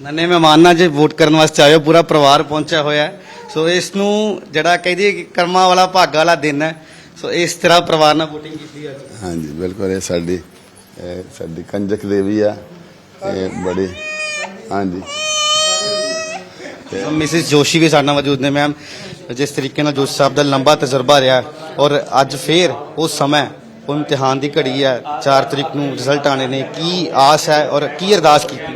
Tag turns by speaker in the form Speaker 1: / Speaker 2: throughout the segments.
Speaker 1: ਨੰਨੇ ਮਹਿਮਾਨਾਂ ਜੇ ਵੋਟ ਕਰਨ ਵਾਸਤੇ ਆਇਓ ਪੂਰਾ ਪਰਿਵਾਰ ਪਹੁੰਚਿਆ ਹੋਇਆ ਹੈ। ਸੋ ਇਸ ਨੂੰ ਜਿਹੜਾ ਕਹਿੰਦੀ ਕਿ ਕਰਮਾਂ ਵਾਲਾ ਭਾਗਾ ਵਾਲਾ ਦਿਨ ਹੈ। ਸੋ ਇਸ ਤਰ੍ਹਾਂ ਪਰਿਵਾਰ ਨਾਲ VOTING ਕੀਤੀ ਅੱਜ
Speaker 2: ਹਾਂਜੀ ਬਿਲਕੁਲ ਇਹ ਸਾਡੀ ਇਹ ਸਾਡੀ ਕੰਜਕ ਦੇਵੀ ਆ। ਇਹ ਬੜੀ ਹਾਂਜੀ।
Speaker 1: ਸੋ ਮਿਸਿਸ ਜੋਸ਼ੀ ਵੀ ਸਾਡੇ ਨਾਲ ਮੌਜੂਦ ਨੇ ਮੈਮ ਜਿਸ ਤਰੀਕੇ ਨਾਲ ਜੋਸ਼ੀ ਸਾਹਿਬ ਦਾ ਲੰਬਾ ਤਜਰਬਾ ਰਿਹਾ ਔਰ ਅੱਜ ਫੇਰ ਉਹ ਸਮਾਂ ਉਹ ਇਮਤਿਹਾਨ ਦੀ ਘੜੀ ਹੈ 4 ਤਰੀਕ ਨੂੰ ਰਿਜ਼ਲਟ ਆਣੇ ਨੇ। ਕੀ ਆਸ ਹੈ ਔਰ ਕੀ ਅਰਦਾਸ ਕੀਤੀ?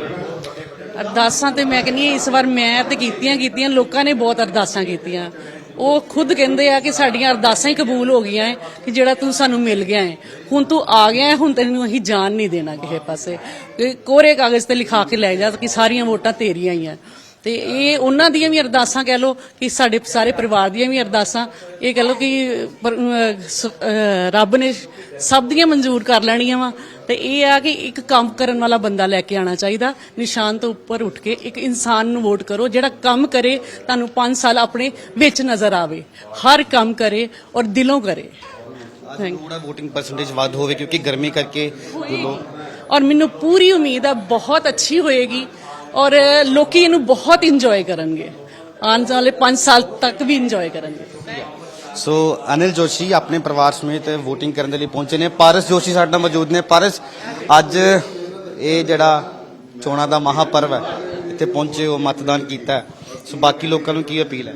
Speaker 3: ਅਰਦਾਸਾਂ ਤੇ ਮੈਂ ਕਹਿੰਦੀ ਹਾਂ, ਇਸ ਵਾਰ ਮੈਂ ਤੇ ਕੀਤੀਆਂ ਕੀਤੀਆਂ, ਲੋਕਾਂ ਨੇ ਬਹੁਤ ਅਰਦਾਸਾਂ ਕੀਤੀਆਂ। ਉਹ ਖੁਦ ਕਹਿੰਦੇ ਆ ਕਿ ਸਾਡੀਆਂ ਅਰਦਾਸਾਂ ਹੀ ਕਬੂਲ ਹੋ ਗਈਆਂ ਹੈ ਕਿ ਜਿਹੜਾ ਤੂੰ ਸਾਨੂੰ ਮਿਲ ਗਿਆ ਹੈ ਹੁਣ ਤੂੰ ਆ ਗਿਆ ਹੈ ਹੁਣ ਤੈਨੂੰ ਅਸੀਂ ਜਾਣ ਨਹੀਂ ਦੇਣਾ ਕਿਸੇ ਪਾਸੇ। ਕਿ ਕੋਰੇ ਕਾਗਜ਼ ਤੇ ਲਿਖਾ ਕੇ ਲੈ ਜਾ ਕਿ ਸਾਰੀਆਂ ਵੋਟਾਂ ਤੇਰੀਆਂ ਹੀ ਆ ਤੇ ਇਹ ਉਹਨਾਂ ਦੀਆਂ ਵੀ ਅਰਦਾਸਾਂ ਕਹਿ ਲਓ ਕਿ ਸਾਡੇ ਸਾਰੇ ਪਰਿਵਾਰ ਦੀਆਂ ਵੀ ਅਰਦਾਸਾਂ ਇਹ ਕਹਿ ਲਓ ਕਿ ਰੱਬ ਨੇ ਸਭ ਦੀਆਂ ਮਨਜ਼ੂਰ ਕਰ ਲੈਣੀਆਂ ਵਾ। ਤੇ ਇਹ ਆ ਕਿ ਇੱਕ ਕੰਮ ਕਰਨ ਵਾਲਾ ਬੰਦਾ ਲੈ ਕੇ ਆਣਾ ਚਾਹੀਦਾ। ਨਿਸ਼ਾਨ ਤੋਂ ਉੱਪਰ ਉੱਠ ਕੇ ਇੱਕ ਇਨਸਾਨ ਨੂੰ ਵੋਟ ਕਰੋ ਜਿਹੜਾ ਕੰਮ ਕਰੇ ਤੁਹਾਨੂੰ 5 ਸਾਲ ਆਪਣੇ ਵਿੱਚ ਨਜ਼ਰ ਆਵੇ। ਹਰ ਕੰਮ ਕਰੇ ਔਰ ਦਿਲੋਂ ਕਰੇ।
Speaker 1: ਥੋੜਾ VOTING ਪਰਸੈਂਟੇਜ ਵੱਧ ਹੋਵੇ ਕਿਉਂਕਿ ਗਰਮੀ ਕਰਕੇ
Speaker 3: ਔਰ ਮੈਨੂੰ ਪੂਰੀ ਉਮੀਦ ਹੈ ਬਹੁਤ ਅੱਛੀ ਹੋਏਗੀ। ਔਰ ਲੋਕੀ ਇਹਨੂੰ ਬਹੁਤ ਇੰਜੋਏ ਕਰਨਗੇ। ਆਉਣ ਵਾਲੇ 5 ਸਾਲ ਤੱਕ ਵੀ ਇੰਜੋਏ ਕਰਨਗੇ।
Speaker 1: ਸੋ ਅਨਿਲ ਜੋਸ਼ੀ ਆਪਣੇ ਪਰਿਵਾਰ ਸਮੇਤ VOTING ਕਰਨ ਦੇ ਲਈ ਪਹੁੰਚੇ ਨੇ। ਪਾਰਸ ਜੋਸ਼ੀ ਸਾਡੇ ਨਾਲ ਮੌਜੂਦ ਨੇ। ਪਾਰਸ ਅੱਜ ਇਹ ਜਿਹੜਾ ਚੋਣਾਂ ਦਾ ਮਹਾਪਰਵ ਹੈ ਇੱਥੇ ਪਹੁੰਚੇ ਹੋ ਮਤਦਾਨ ਕੀਤਾ। ਸੋ ਬਾਕੀ ਲੋਕਾਂ ਨੂੰ ਕੀ ਅਪੀਲ ਹੈ?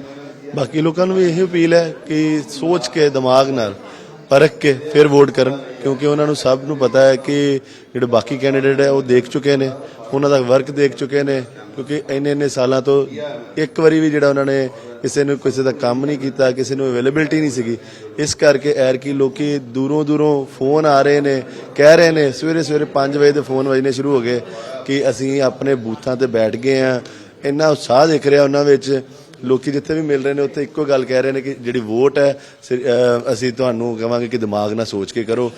Speaker 4: ਬਾਕੀ ਲੋਕਾਂ ਨੂੰ ਵੀ ਇਹ ਅਪੀਲ ਹੈ ਕਿ ਸੋਚ ਕੇ ਦਿਮਾਗ ਨਾਲ ਪਰਖ ਕੇ ਫਿਰ ਵੋਟ ਕਰਨ, ਕਿਉਂਕਿ ਉਹਨਾਂ ਨੂੰ ਸਭ ਨੂੰ ਪਤਾ ਹੈ ਕਿ ਜਿਹੜੇ ਬਾਕੀ ਕੈਂਡੀਡੇਟ ਹੈ ਉਹ ਦੇਖ ਚੁੱਕੇ ਨੇ, ਉਹਨਾਂ ਦਾ ਵਰਕ ਦੇਖ ਚੁੱਕੇ ਨੇ, ਕਿਉਂਕਿ ਇੰਨੇ ਇੰਨੇ ਸਾਲਾਂ ਤੋਂ ਇੱਕ ਵਾਰੀ ਵੀ ਜਿਹੜਾ ਉਹਨਾਂ ਨੇ ਕਿਸੇ ਨੂੰ ਕਿਸੇ ਦਾ ਕੰਮ ਨਹੀਂ ਕੀਤਾ, ਕਿਸੇ ਨੂੰ ਅਵੇਲੇਬਿਲਟੀ ਨਹੀਂ ਸੀਗੀ। ਇਸ ਕਰਕੇ ਐਰ ਕੀ ਲੋਕੀ ਦੂਰੋਂ ਦੂਰੋਂ ਫੋਨ ਆ ਰਹੇ ਨੇ, ਕਹਿ ਰਹੇ ਨੇ, ਸਵੇਰੇ ਸਵੇਰੇ 5 ਵਜੇ ਦੇ ਫੋਨ ਵੱਜਣੇ ਸ਼ੁਰੂ ਹੋ ਗਏ ਕਿ ਅਸੀਂ ਆਪਣੇ ਬੂਥਾਂ ਤੇ ਬੈਠ ਗਏ ਆ ਇੰਨਾ ਉਤਸ਼ਾਹ ਦੇਖ ਰਿਹਾ ਉਹਨਾਂ ਵਿੱਚ ਲੋਕੀ ਜਿੱਥੇ ਵੀ ਮਿਲ ਰਹੇ ਨੇ ਉੱਥੇ ਇੱਕੋ ਗੱਲ ਕਹਿ ਰਹੇ ਨੇ ਕਿ ਜਿਹੜੀ ਵੋਟ ਹੈ ਅਸੀਂ ਤੁਹਾਨੂੰ ਕਹਾਂਗੇ ਕਿ ਦਿਮਾਗ ਨਾਲ ਸੋਚ ਕੇ ਕਰੋ।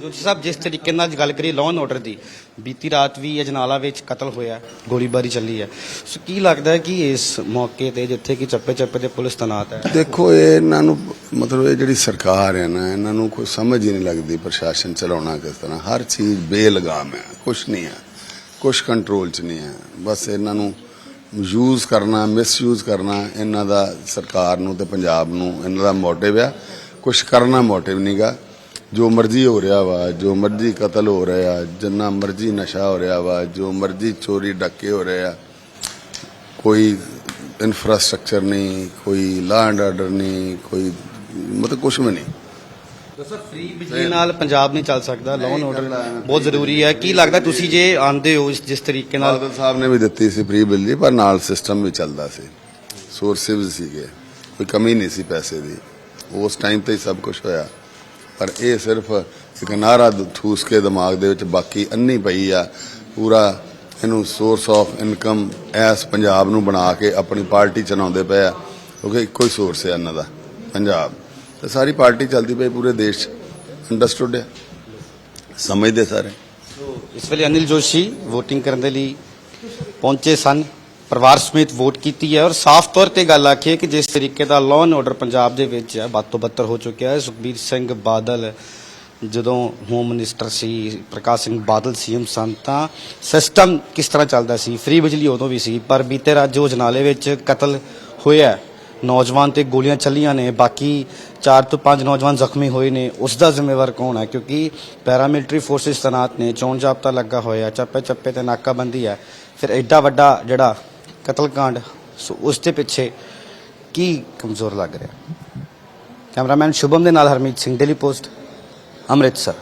Speaker 1: ਜੋਸ਼ੀ ਸਾਹਿਬ ਜਿਸ ਤਰੀਕੇ ਨਾਲ ਅੱਜ ਗੱਲ ਕਰੀਏ ਲਾਅ ਐਂਡ ਆਰਡਰ ਦੀ ਬੀਤੀ ਰਾਤ ਵੀ ਅਜਨਾਲਾ ਵਿੱਚ ਕਤਲ ਹੋਇਆ ਗੋਲੀਬਾਰੀ ਚੱਲੀ ਹੈ। ਸੋ ਕੀ ਲੱਗਦਾ ਹੈ ਕਿ ਇਸ ਮੌਕੇ ਤੇ ਜਿੱਥੇ ਕਿ ਚੱਪੇ ਚੱਪੇ ਤੇ ਪੁਲਿਸ ਤੈਨਾਤ ਹੈ?
Speaker 2: ਦੇਖੋ ਇਹ ਇਹਨਾਂ ਨੂੰ ਮਤਲਬ ਇਹ ਜਿਹੜੀ ਸਰਕਾਰ ਹੈ ਨਾ ਇਹਨਾਂ ਨੂੰ ਕੋਈ ਸਮਝ ਹੀ ਨਹੀਂ ਲੱਗਦੀ ਪ੍ਰਸ਼ਾਸਨ ਚਲਾਉਣਾ ਕਿਸ ਤਰ੍ਹਾਂ। ਹਰ ਚੀਜ਼ ਬੇਲਗਾਮ ਹੈ ਕੁਝ ਨਹੀਂ ਹੈ ਕੁਝ ਕੰਟਰੋਲ 'ਚ ਨਹੀਂ ਹੈ। ਬਸ ਇਹਨਾਂ ਨੂੰ ਯੂਜ਼ ਕਰਨਾ ਮਿਸਯੂਜ਼ ਕਰਨਾ, ਇਹਨਾਂ ਦਾ ਸਰਕਾਰ ਨੂੰ ਤੇ ਪੰਜਾਬ ਨੂੰ ਇਹਨਾਂ ਦਾ ਮੋਟਿਵ ਆ। ਕੁਝ ਕਰਨਾ ਮੋਟਿਵ ਨਹੀਂਗਾ ਜੋ ਮਰਜ਼ੀ ਹੋ ਰਿਹਾ ਵਾ, ਜੋ ਮਰਜ਼ੀ ਕਤਲ ਹੋ ਰਿਹਾ, ਜਿੰਨਾ ਮਰਜ਼ੀ ਨਸ਼ਾ ਹੋ ਰਿਹਾ ਵਾ, ਜੋ ਮਰਜ਼ੀ ਚੋਰੀ ਡੱਕੇ ਹੋ ਰਹੇ ਆ, ਕੋਈ ਇਨਫਰਾਸਟ੍ਰਕਚਰ ਨਹੀਂ ਕੋਈ ਲਾਅ ਐਂਡ ਆਰਡਰ ਨਹੀਂ ਕੋਈ ਮਤਲਬ ਕੁਝ ਵੀ ਨਹੀਂ
Speaker 1: ਦੱਸੋ ਫ੍ਰੀ ਬਿਜਲੀ ਨਾਲ ਪੰਜਾਬ ਨਹੀਂ ਚੱਲ ਸਕਦਾ ਲਾਅ ਐਂਡ ਆਰਡਰ ਬਹੁਤ ਜ਼ਰੂਰੀ ਹੈ। ਕੀ ਲੱਗਦਾ ਤੁਸੀਂ ਜੇ ਆਂਦੇ ਹੋ ਜਿਸ ਤਰੀਕੇ ਨਾਲ?
Speaker 2: ਬਾਦਲ ਸਾਹਿਬ ਨੇ ਵੀ ਦਿੱਤੀ ਸੀ ਫ੍ਰੀ ਬਿਜਲੀ ਪਰ ਨਾਲ ਸਿਸਟਮ ਵੀ ਚੱਲਦਾ ਸੀ। ਸੋਰਸਿਸ ਸੀਗੇ ਕੋਈ ਕਮੀ ਨਹੀਂ ਸੀ ਪੈਸੇ ਦੀ। ਉਸ ਟਾਈਮ ਤੇ ਹੀ ਸਭ ਕੁਝ ਹੋਇਆ। ਪਰ ਇਹ ਸਿਰਫ ਇੱਕ ਨਾਰਾ ਠੂਸ ਕੇ ਦਿਮਾਗ ਦੇ ਵਿੱਚ ਬਾਕੀ ਅੰਨੀ ਪਈ ਆ। ਪੂਰਾ ਇਹਨੂੰ source of income as Punjab ਨੂੰ ਬਣਾ ਕੇ ਆਪਣੀ ਪਾਰਟੀ ਚਲਾਉਂਦੇ ਪਏ ਆ। ਕਿਉਂਕਿ ਇੱਕੋ ਹੀ ਸੋਰਸ ਹੈ ਇਹਨਾਂ ਦਾ ਪੰਜਾਬ। ਤੇ ਸਾਰੀ ਪਾਰਟੀ ਚੱਲਦੀ ਪਈ ਪੂਰੇ ਦੇਸ਼ 'ਚ। ਅੰਡਰਸਟੂਡ ਹੈ। ਸਮਝਦੇ ਸਾਰੇ।
Speaker 1: ਇਸ ਵੇਲੇ ਅਨਿਲ ਜੋਸ਼ੀ VOTING ਕਰਨ ਦੇ ਲਈ ਪਹੁੰਚੇ ਸਨ। ਪਰਿਵਾਰ ਸਮੇਤ ਵੋਟ ਕੀਤੀ ਹੈ ਔਰ ਸਾਫ਼ ਤੌਰ ਤੇ ਗੱਲ ਆਖੀਏ ਕਿ ਜਿਸ ਤਰੀਕੇ ਦਾ ਲਾਅ ਐਂਡ ਆਰਡਰ ਪੰਜਾਬ ਦੇ ਵਿੱਚ ਹੈ, ਵੱਧ ਤੋਂ ਬੱਤਰ ਹੋ ਚੁੱਕਿਆ ਹੈ। ਸੁਖਬੀਰ ਸਿੰਘ ਬਾਦਲ ਜਦੋਂ ਹੋਮ ਮਿਨਿਸਟਰ ਸੀ, ਪ੍ਰਕਾਸ਼ ਸਿੰਘ ਬਾਦਲ ਸੀਐਮ ਸਨ, ਤਾਂ ਸਿਸਟਮ ਕਿਸ ਤਰ੍ਹਾਂ ਚੱਲਦਾ ਸੀ? ਫ੍ਰੀ ਬਿਜਲੀ ਉਦੋਂ ਵੀ ਸੀ, ਪਰ ਬੀਤੇ ਰਾਤ ਜੋ ਜਨਾਲੇ ਵਿੱਚ ਕਤਲ ਹੋਇਆ ਨੌਜਵਾਨ ਤੇ ਗੋਲੀਆਂ ਚੱਲੀਆਂ ਨੇ, ਬਾਕੀ 4 ਤੋਂ 5 ਨੌਜਵਾਨ ਜ਼ਖਮੀ ਹੋਏ ਨੇ। ਉਸ ਦਾ ਜ਼ਿੰਮੇਵਾਰ ਕੌਣ ਹੈ? ਕਿਉਂਕਿ ਪੈਰਾਮਿਲਟਰੀ ਫੋਰਸਿਸ ਤੈਨਾਤ ਨੇ, ਚੋਣ ਜਾਬਤਾ ਲੱਗਾ ਹੋਇਆ, ਚੱਪੇ ਚੱਪੇ ਤੇ ਨਾਕਾਬੰਦੀ ਹੈ। ਫਿਰ ਐਡਾ ਵੱਡਾ ਜਿਹੜਾ ਕਤਲकांड, ਸੋ ਉਸ ਦੇ ਪਿੱਛੇ ਕੀ ਕਮਜ਼ੋਰ ਲੱਗ ਰਿਹਾ? ਕੈਮਰਾਮੈਨ ਸ਼ੁਭਮ ਦੇ ਨਾਲ ਹਰਮੀਤ ਸਿੰਘ, ਡੇਲੀ ਪੋਸਟ, ਅੰਮ੍ਰਿਤਸਰ।